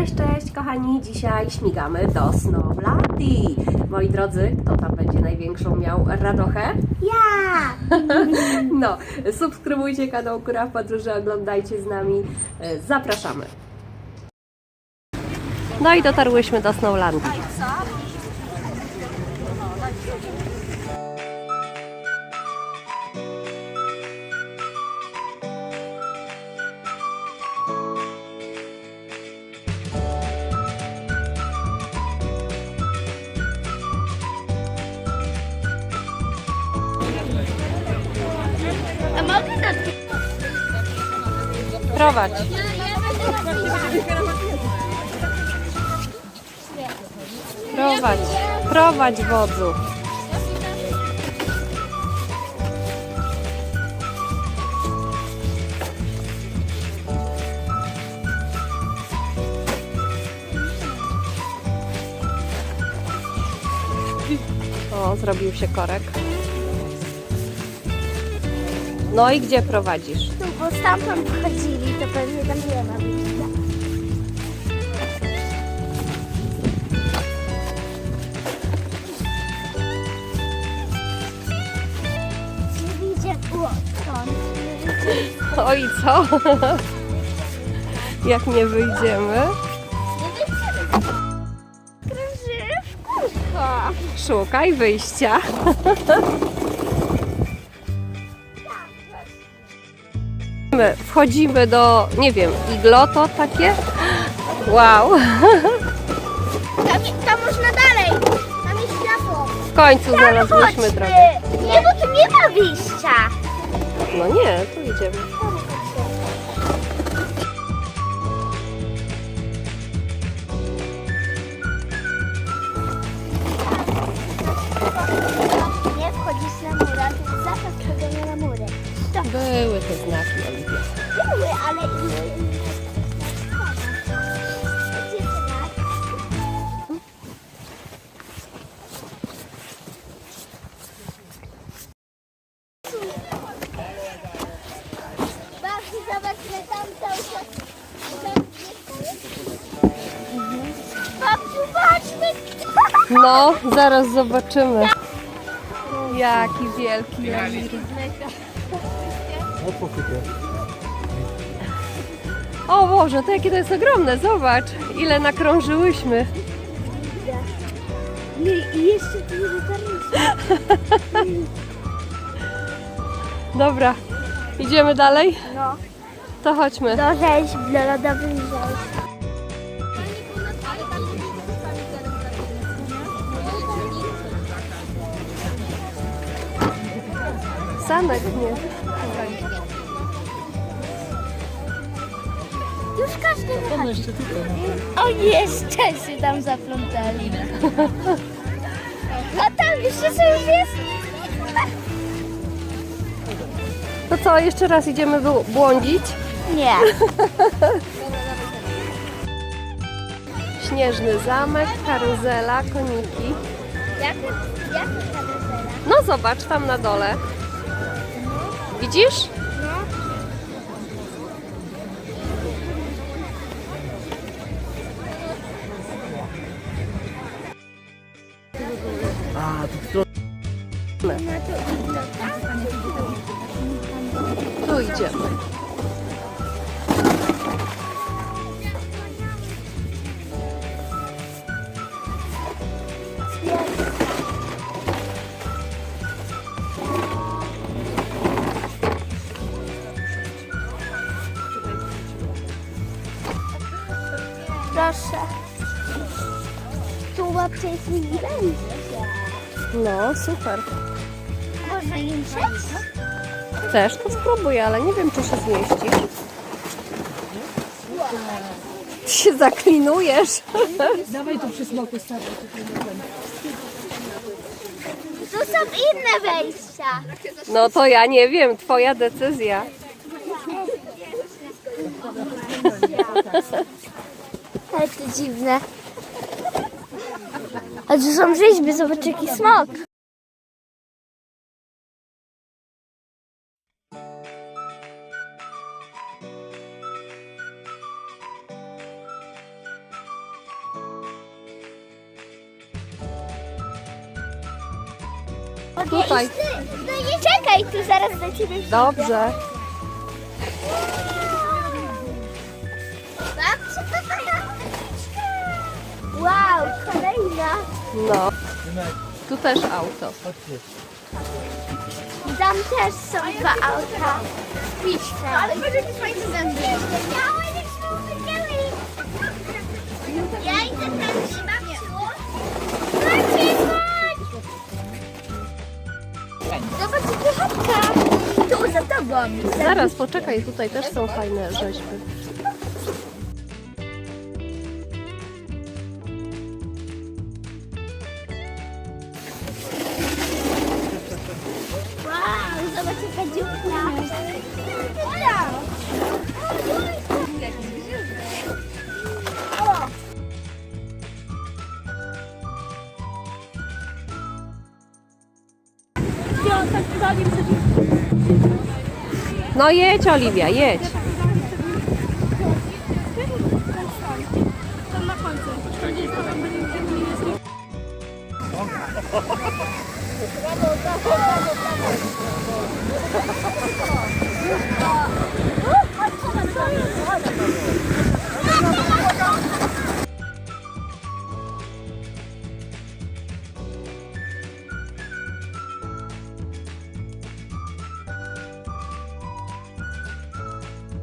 Cześć, cześć kochani, dzisiaj śmigamy do Snowlandii. Moi drodzy, kto tam będzie największą miał radochę? Ja! No, subskrybujcie kanał Kura w Podróży, oglądajcie z nami, E, zapraszamy. No i dotarłyśmy do Snowlandii. Prowadź. Prowadź, prowadź wodzu. O, zrobił się korek. No i gdzie prowadzisz? No bo stamtąd wchodzili, to pewnie tam nie ma wyjścia. Nie widzę. Nie widzę. Oj, co? Jak nie wyjdziemy? Nie widzę. Szukaj wyjścia. My Wchodzimy do, nie wiem, igloto takie? Wow, Tam, tam można dalej. Tam jest światło. w końcu znalazłyśmy Chodźmy. drogę. Nie, bo tu nie ma wyjścia. No nie, tu idziemy. Nie wchodzisz na murę, to zakaz wchodzenia na mury. Były te znaki, Oliwia. były, ale i... Patrzmy! No, zaraz zobaczymy. Jaki wielki labirynt. O Boże, to jakie to jest ogromne, zobacz, ile nakrążyłyśmy. I i jeszcze tu nie dotarliśmy. Dobra, idziemy dalej? No. To chodźmy. Do rzeźb, do lodowych rzeźb. Sanek nie. Już każdy wychodzi. O, jeszcze się tam zaplątali. A tam jeszcze co już jest? To co, jeszcze raz idziemy bł- błądzić? Nie. Śnieżny zamek, karuzela, koniki. Jak, jak karuzela? No zobacz, tam na dole. Widzisz? No. My. Tu idziemy. Tu mi będzie. No, super. Można im przejść? Chcesz? To spróbuj, ale nie wiem, czy się zmieścisz. Ty się zaklinujesz. Tu są inne wejścia. No to ja nie wiem, twoja decyzja. Ale to dziwne. A tu są rzeźby, zobacz jaki smok. Tutaj. No czekaj, tu zaraz do ciebie przyjdę. Dobrze. Wow, kolejna. No. Tu też auto. Tam też są dwa auta. Spiszne. Ale będzie jakieś fajne zęby. Ja idę tam się. Zobacz, jakie chatka. Tu za tobą. Zaraz, poczekaj, tutaj też są fajne rzeźby. No jedź, Oliwia, jedź.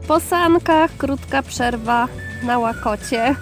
Po sankach krótka przerwa na łakocie.